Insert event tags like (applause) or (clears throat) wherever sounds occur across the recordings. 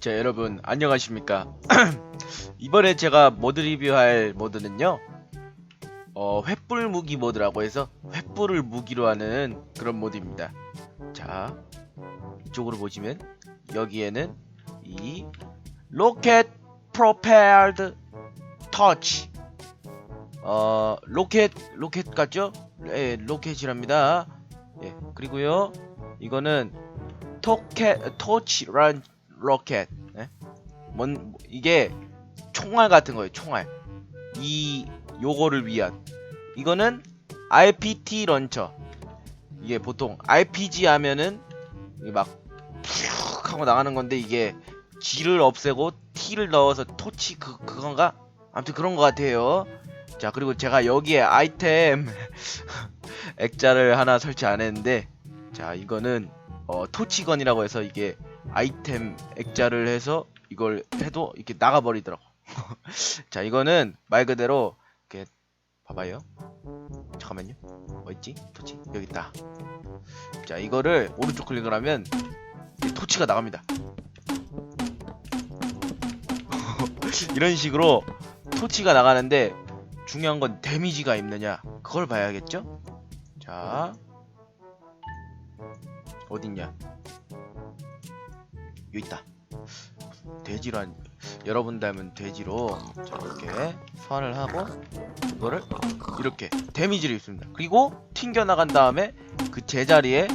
자 여러분 안녕하십니까? (clears throat) 이번에 제가 모드 리뷰할 모드는요 어 횃불 무기 모드라고 해서 횃불을 무기로 하는 그런 모드입니다. 자 이쪽으로 보시면 여기에는 이 로켓 프로펠드 터치. 어 로켓 로켓 같죠? 예 로켓이랍니다. 예 그리고요 이거는 토켓 토치란 로켓 예? 뭔 이게 총알 같은 거예요 총알. 이 요거를 위한. 이거는 RPT 런처. 이게 보통 RPG 하면은 이게 막푹 하고 나가는 건데 이게 G를 없애고 T를 넣어서 토치 그 그건가? 아무튼 그런 것 같아요. 자 그리고 제가 여기에 아이템 (laughs) 액자를 하나 설치 안 했는데 자 이거는 어, 토치건이라고 해서 이게 아이템 액자를 해서 이걸 해도 이렇게 나가버리더라고. (laughs) 자, 이거는 말 그대로 이렇게 봐봐요. 잠깐만요. 어딨지? 토치 여기 있다. 자, 이거를 오른쪽 클릭을 하면 이 토치가 나갑니다. (laughs) 이런 식으로 토치가 나가는데 중요한 건 데미지가 있느냐 그걸 봐야겠죠? 자, 어딨냐? 여기 있다. 돼지로 한 여러분 닮은 돼지로 자, 이렇게 소환을 하고 이거를 이렇게 데미지를 입습니다. 그리고 튕겨 나간 다음에 그 제자리에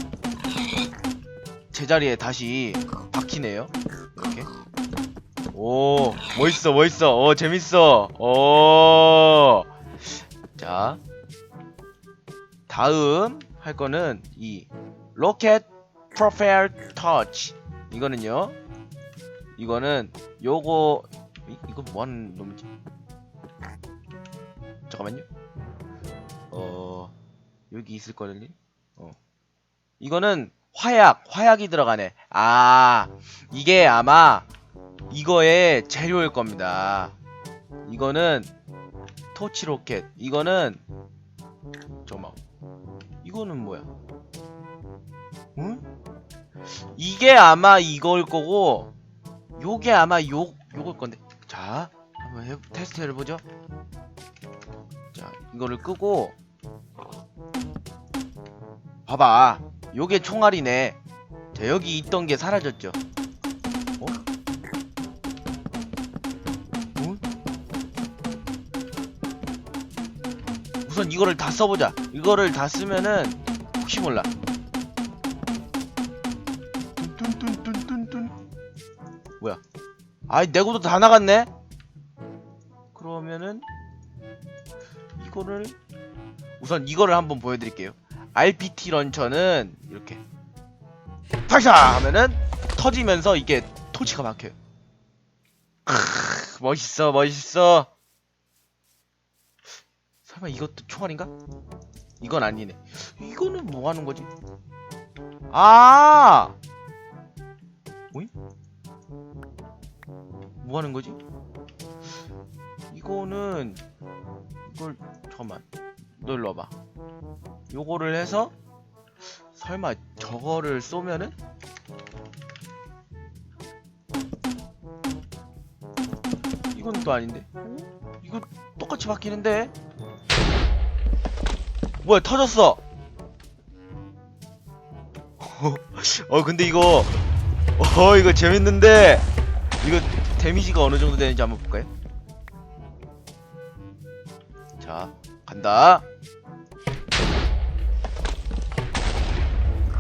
제자리에 다시 박히네요. 이렇게. 오 멋있어 멋있어 어 재밌어 오. 자 다음 할 거는 이 로켓 프로펠 터치 이거는요 이거는 요거 이, 이거 뭐하는 놈이지? 잠깐만요. 어 여기 있을 거든요 어. 이거는 화약 화약이 들어가네. 아 이게 아마 이거의 재료일 겁니다. 이거는 토치 로켓. 이거는 잠깐만. 이거는 뭐야? 응? 이게 아마 이걸 거고 요게 아마 요 요걸 건데. 자 한번 해, 테스트를 보죠. 자 이거를 끄고. 봐봐. 요게 총알이네. 자 여기 있던 게 사라졌죠. 어? 어? 우선 이거를 다 써보자. 이거를 다 쓰면은 혹시 몰라 뭐야? 아이 내구도 다 나갔네? 그러면은 이거를 우선 이거를 한번 보여드릴게요. RPT 런처는 이렇게 발사 하면은 터지면서 이게 토치가 막혀요. 크으, 멋있어 멋있어. 설마 이것도 총알인가? 이건 아니네. 이거는 뭐 하는 거지? 아 뭐 하는 거지? 이거는 이걸 잠깐만. 너 일로 와봐. 요거를 해서 설마 저거를 쏘면은? 이건 또 아닌데? 이거 똑같이 바뀌는데? 뭐야 터졌어! (laughs) 어 근데 이거 어 이거 재밌는데? 이거 데미지가 어느 정도 되는지 한번 볼까요? 자 간다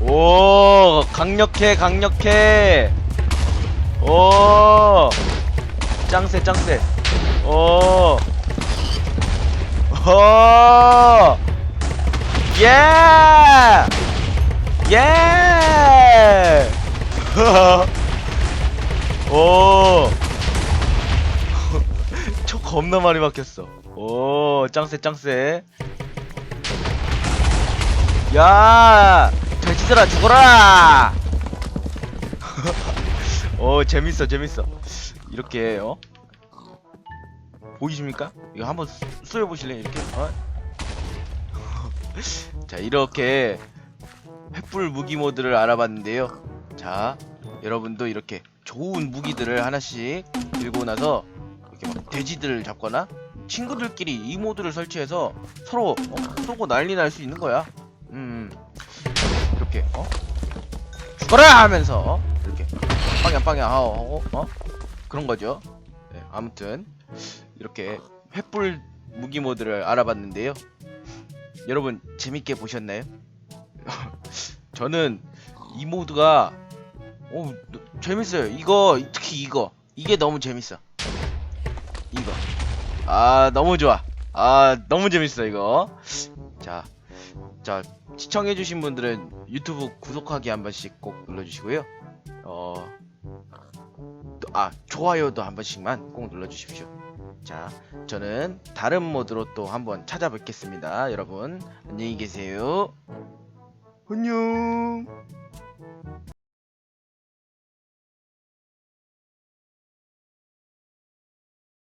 오 강력해 강력해 오 짱세 짱세 오 오! 예! 예! (laughs) 오! 초 겁나 많이 바뀌었어. 오, 짱세 짱세. 야! 돼지들아 죽어라! (laughs) 오, 재밌어 재밌어. 이렇게 어? 보이십니까? 이거 한번 쏘여 보실래요? 이렇게. 어? (laughs) 자, 이렇게 횃불 무기 모드를 알아봤는데요. 자, 여러분도 이렇게 좋은 무기들을 하나씩 들고 나서 돼지들을 잡거나 친구들끼리 이 모드를 설치해서 서로 어, 쏘고 난리 날 수 있는 거야. 음 이렇게 어 죽어라 하면서 이렇게 빵야 빵야 하고 어 그런 거죠. 네, 아무튼 이렇게 횃불 무기 모드를 알아봤는데요. 여러분 재밌게 보셨나요? (laughs) 저는 이 모드가 오 재밌어요. 이거 특히 이거 이게 너무 재밌어. 이거 아 너무 좋아. 아 너무 재밌어 이거. 자, 자 시청해주신 분들은 유튜브 구독하기 한 번씩 꼭 눌러주시고요. 어, 또- 아 좋아요도 한 번씩만 꼭 눌러주십시오. 자, 저는 다른 모드로 또 한번 찾아뵙겠습니다. 여러분 안녕히 계세요. 안녕.